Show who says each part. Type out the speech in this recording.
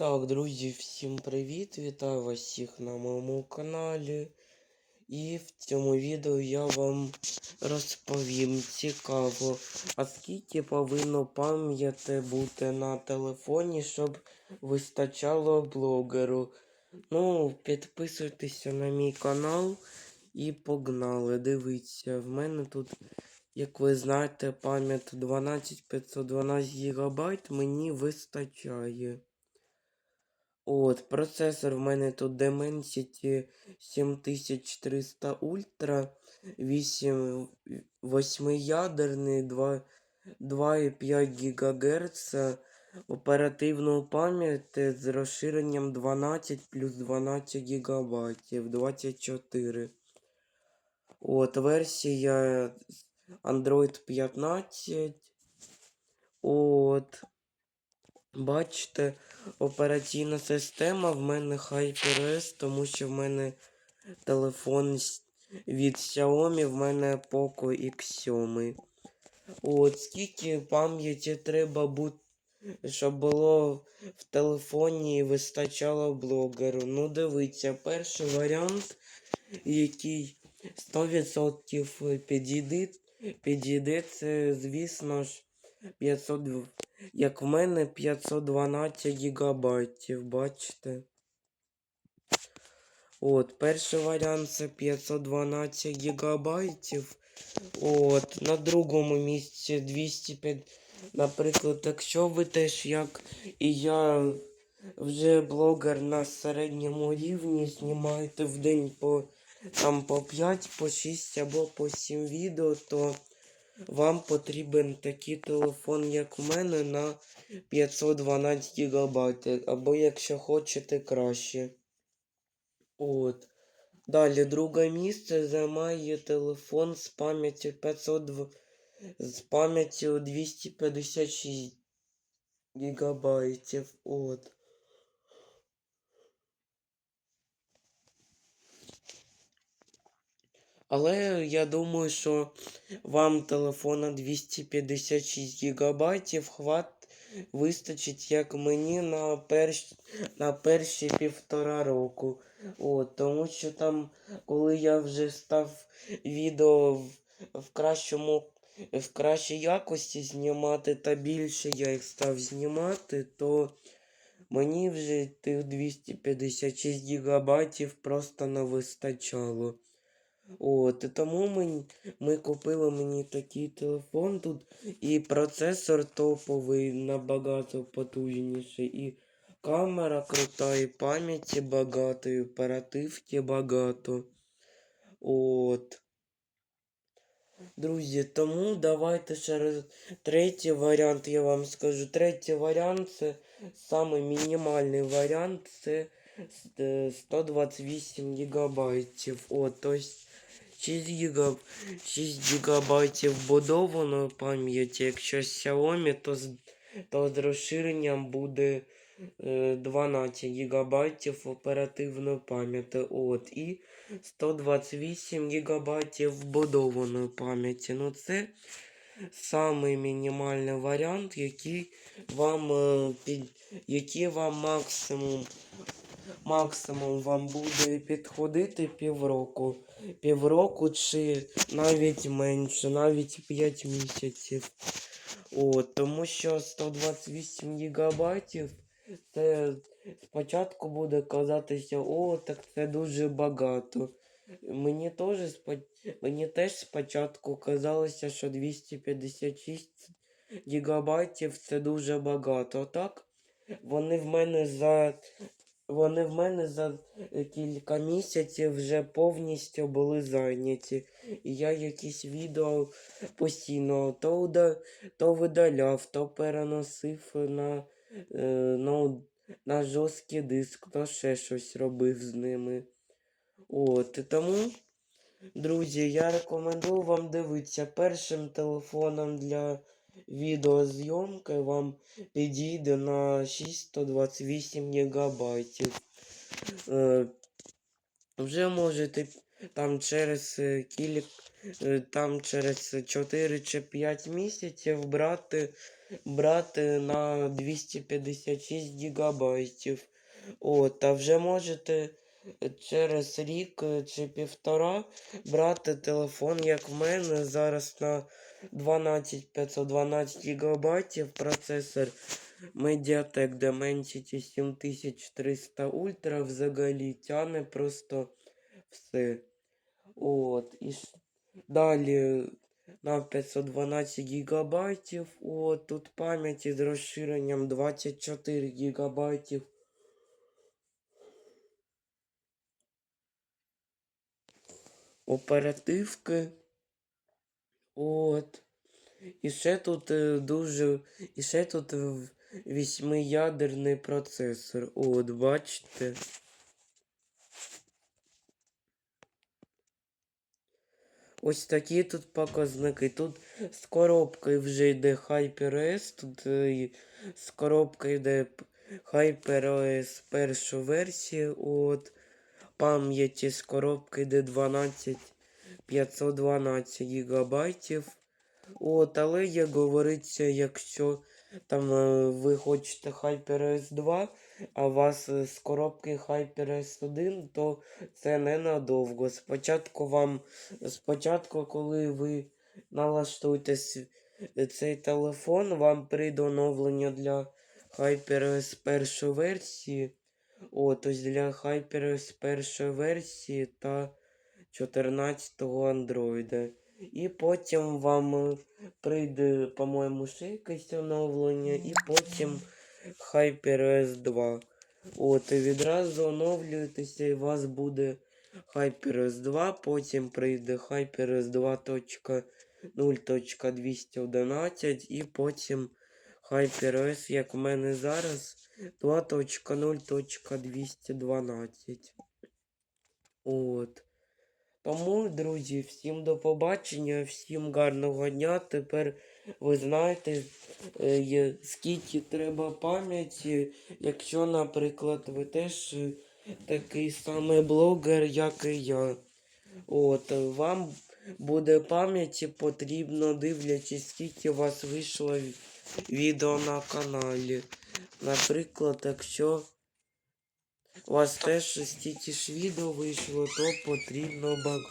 Speaker 1: Так, друзі, всім привіт! Вітаю вас всіх на моєму каналі. І в цьому відео я вам розповім цікаво, а скільки повинно пам'яті бути на телефоні, щоб вистачало блогеру. Ну, підписуйтеся на мій канал і погнали. Дивіться, в мене тут, як ви знаєте, пам'ять 12512 ГБ мені вистачає. От, процесор в мене тут Dimensity 7300 Ultra, 8, 8-ядерний, 2,5 ГГц, оперативну пам'ять з розширенням 12 плюс 12 ГБ, 24. От, версія Android 15. От. Бачите, операційна система в мене HyperOS, тому що в мене телефон від Xiaomi, в мене Poco X7. От скільки пам'яті треба бути, щоб було в телефоні і вистачало блогеру. Ну, дивіться, перший варіант, який 100% підійде, підійде, це, звісно ж, 500, як в мене 512 гігабайтів, бачите? От, перший варіант це 512 гігабайтів. От, на другому місці 205. Наприклад, якщо ви теж як і я вже блогер на середньому рівні, знімаєте в день по там по 5, по 6 або по 7 відео, то вам потрібен такий телефон, як в мене, на 512 ГБ. Або якщо хочете краще. От. Далі, друге місце займає телефон з пам'яттю 502, з пам'яттю 256 гігабайтів. От. Але я думаю, що вам телефона 256 гігабайтів хват вистачить, як мені на, перш... на перші півтора року. От, тому що там, коли я вже став відео в, в кращому в кращій якості знімати та більше я їх став знімати, то мені вже тих 256 гігабайтів просто не вистачало. От, і тому ми, ми купили мені такий телефон тут, і процесор топовий набагато потужніший, і камера крута, і пам'яті багато, і оперативки багато. От. Друзі, тому давайте ще раз третій варіант я вам скажу. Третій варіант це саме мінімальний варіант, це е, 128 гігабайтів. От, тобто 6 гігаб... 6 гігабайтів вбудованої пам'яті. Якщо Xiaomi, то з, то з розширенням буде е, 12 гігабайтів оперативної пам'яті. От, і 128 гігабайтів вбудованої пам'яті. Ну це самий мінімальний варіант, який вам, е, який вам максимум максимум вам буде підходити півроку. Півроку чи навіть менше, навіть 5 місяців. От, тому що 128 гігабайтів це спочатку буде казатися, о, так це дуже багато. Мені теж мені теж спочатку казалося, що 256 гігабайтів це дуже багато. Так, вони в мене за вони в мене за кілька місяців вже повністю були зайняті. І я якісь відео постійно то, уда- то видаляв, то переносив на, е, ноут- на жорсткий диск, то ще щось робив з ними. От, тому, друзі, я рекомендую вам дивитися першим телефоном для відеозйомки вам підійде на 628 гігабайтів. Е, вже можете там через е, кільк, е, там через 4 чи 5 місяців брати брати на 256 гігабайтів. От, а вже можете через рік чи півтора брати телефон, як в мене, зараз на 12512 гігабайтів процесор Mediatek Dimensity 7300 Ultra взагалі тяне просто все. От, і далі на 512 гігабайтів. От, тут пам'яті з розширенням 24 гігабайтів. Оперативки. От. І ще тут е, дуже. І ще тут в- вісьмиядерний процесор. От, бачите. Ось такі тут показники. Тут з коробкою вже йде HyperOS, тут е, з коробкою йде HyperOS перша версія. От. Пам'яті з коробки йде 12 512 гігабайтів. От, але як говориться, якщо там е, ви хочете HyperOS 2, а у вас е, з коробки HyperOS 1, то це ненадовго. Спочатку вам, спочатку, коли ви налаштуєте цей телефон, вам прийде оновлення для HyperOS першої версії. От, ось для HyperOS першої версії та 14-го Android. І потім вам е, прийде, по-моєму, ще якесь оновлення, і потім HyperOS 2. От, і відразу оновлюєтеся, і у вас буде HyperOS 2, потім прийде HyperOS 2.0.211, і потім HyperOS, як у мене зараз, 2.0.212. От. Тому, друзі, всім до побачення, всім гарного дня. Тепер ви знаєте, е, скільки треба пам'яті, якщо, наприклад, ви теж е, такий самий блогер, як і я. От, вам буде пам'яті потрібно, дивлячись, скільки у вас вийшло відео на каналі. Наприклад, якщо у вас теж стільки ж відео вийшло, то потрібно.